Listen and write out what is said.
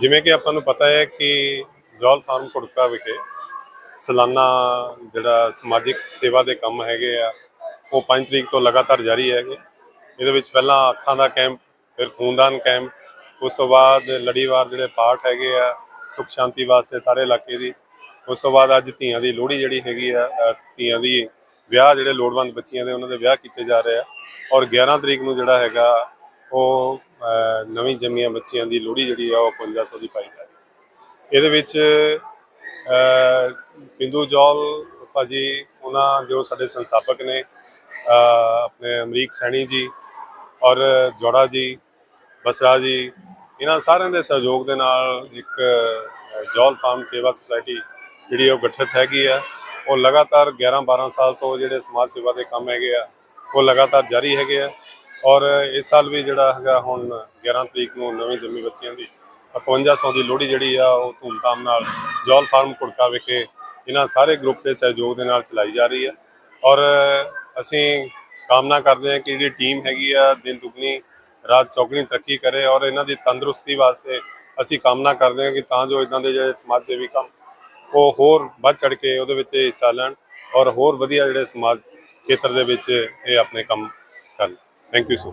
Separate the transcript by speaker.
Speaker 1: ਜਿਵੇਂ ਕਿ ਆਪਾਂ ਨੂੰ ਪਤਾ ਹੈ ਕਿ ਜੌਲ ਫਾਰਮ ਕੁੜਕਾ ਵਿਖੇ ਸਾਲਾਨਾ ਜਿਹੜਾ ਸਮਾਜਿਕ ਸੇਵਾ ਦੇ ਕੰਮ ਹੈਗੇ ਆ, ਉਹ 5 ਤਰੀਕ ਤੋਂ ਲਗਾਤਾਰ ਜਾਰੀ ਹੈਗੇ। ਇਹਦੇ ਵਿੱਚ ਪਹਿਲਾਂ ਅੱਖਾਂ ਦਾ ਕੈਂਪ, ਫਿਰ ਖੂਨਦਾਨ ਕੈਂਪ, ਉਸ ਤੋਂ ਬਾਅਦ ਲੜੀਵਾਰ ਜਿਹੜੇ ਪਾਠ ਹੈਗੇ ਆ, ਸੁਖ ਸ਼ਾਂਤੀ ਵਾਸਤੇ ਸਾਰੇ ਇਲਾਕੇ ਦੀ, ਉਸ ਤੋਂ ਬਾਅਦ ਅੱਜ ਧੀਆਂ ਦੀ ਲੋਹੜੀ ਜਿਹੜੀ ਹੈਗੀ ਆ ਧੀਆਂ ਦੀ ਵਿਆਹ ਜਿਹੜੇ ਲੋੜਵੰਦ ਬੱਚੀਆਂ ਦੇ ਉਹਨਾਂ ਦੇ ਵਿਆਹ ਕੀਤੇ ਜਾ ਰਹੇ ਆ। ਔਰ 11 ਤਰੀਕ ਨੂੰ ਜਿਹੜਾ ਹੈਗਾ, ਉਹ ਨਵੀਂ ਜੰਮੀਆਂ ਬੱਚੀਆਂ ਦੀ ਲੋਹੜੀ ਜਿਹੜੀ ਆ ਉਹ 5500 ਦੀ ਪਾਈ ਜਾ ਰਹੀ ਹੈ। ਇਹਦੇ ਵਿੱਚ ਪਿੰਦੂ ਬਿੰਦੂ ਜੌਲ ਭਾਜੀ ਉਹਨਾਂ ਜੋ ਸਾਡੇ ਸੰਸਥਾਪਕ ਨੇ ਆਪਣੇ ਅਮਰੀਕ ਸੈਣੀ ਜੀ ਔਰ ਜੋੜਾ ਜੀ ਬਸਰਾ ਜੀ ਇਹਨਾਂ ਸਾਰਿਆਂ ਦੇ ਸਹਿਯੋਗ ਦੇ ਨਾਲ ਇੱਕ ਅ, ਜੌਲ ਫਾਰਮ ਸੇਵਾ ਸੁਸਾਇਟੀ ਜਿਹੜੀ ਉਹ ਗਠਿਤ ਹੈਗੀ ਆ। ਉਹ ਲਗਾਤਾਰ 11 12 ਸਾਲ ਤੋਂ ਜਿਹੜੇ ਸਮਾਜ ਸੇਵਾ ਦੇ ਕੰਮ ਹੈਗੇ ਆ ਉਹ ਲਗਾਤਾਰ ਜਾਰੀ ਹੈਗੇ ਆ। ਔਰ ਇਸ ਸਾਲ ਵੀ ਜਿਹੜਾ ਹੈਗਾ ਹੁਣ 11 ਤਰੀਕ ਨੂੰ ਨਵੇਂ ਜੰਮੀ ਬੱਚਿਆਂ ਦੀ 5500 ਦੀ ਲੋਹੜੀ ਜਿਹੜੀ ਆ ਉਹ ਧੂਮਧਾਮ ਨਾਲ ਜੌਲ ਫਾਰਮ ਕੁੜਕਾ ਵਿਖੇ ਇਹਨਾਂ ਸਾਰੇ ਗਰੁੱਪ ਦੇ ਸਹਿਯੋਗ ਦੇ ਨਾਲ ਚਲਾਈ ਜਾ ਰਹੀ ਹੈ ਔਰ ਅਸੀਂ ਕਾਮਨਾ ਕਰਦੇ ਹਾਂ ਕਿ ਜਿਹੜੀ ਟੀਮ ਹੈਗੀ ਆ, ਦਿਨ ਦੁਗਣੀ, ਰਾਤ ਚੌਗਣੀ ਤਰੱਕੀ ਕਰੇ ਔਰ ਇਹਨਾਂ ਦੀ ਤੰਦਰੁਸਤੀ ਵਾਸਤੇ ਅਸੀਂ ਕਾਮਨਾ ਕਰਦੇ ਹਾਂ ਕਿ ਤਾਂ ਜੋ ਇਦਾਂ ਦੇ ਜਿਹੜੇ ਸਮਾਜ ਸੇਵੀ ਕੰਮ ਉਹ ਹੋਰ ਵੱਧ ਚੜ ਕੇ ਉਹਦੇ ਵਿੱਚ ਹਿੱਸਾ ਲੈਣ ਔਰ ਹੋਰ ਵਧੀਆ ਜਿਹੜੇ ਸਮਾਜ ਖੇਤਰ ਦੇ ਵਿੱਚ ਇਹ ਆਪਣੇ ਕੰਮ ਕਰਨ। Thank you so much.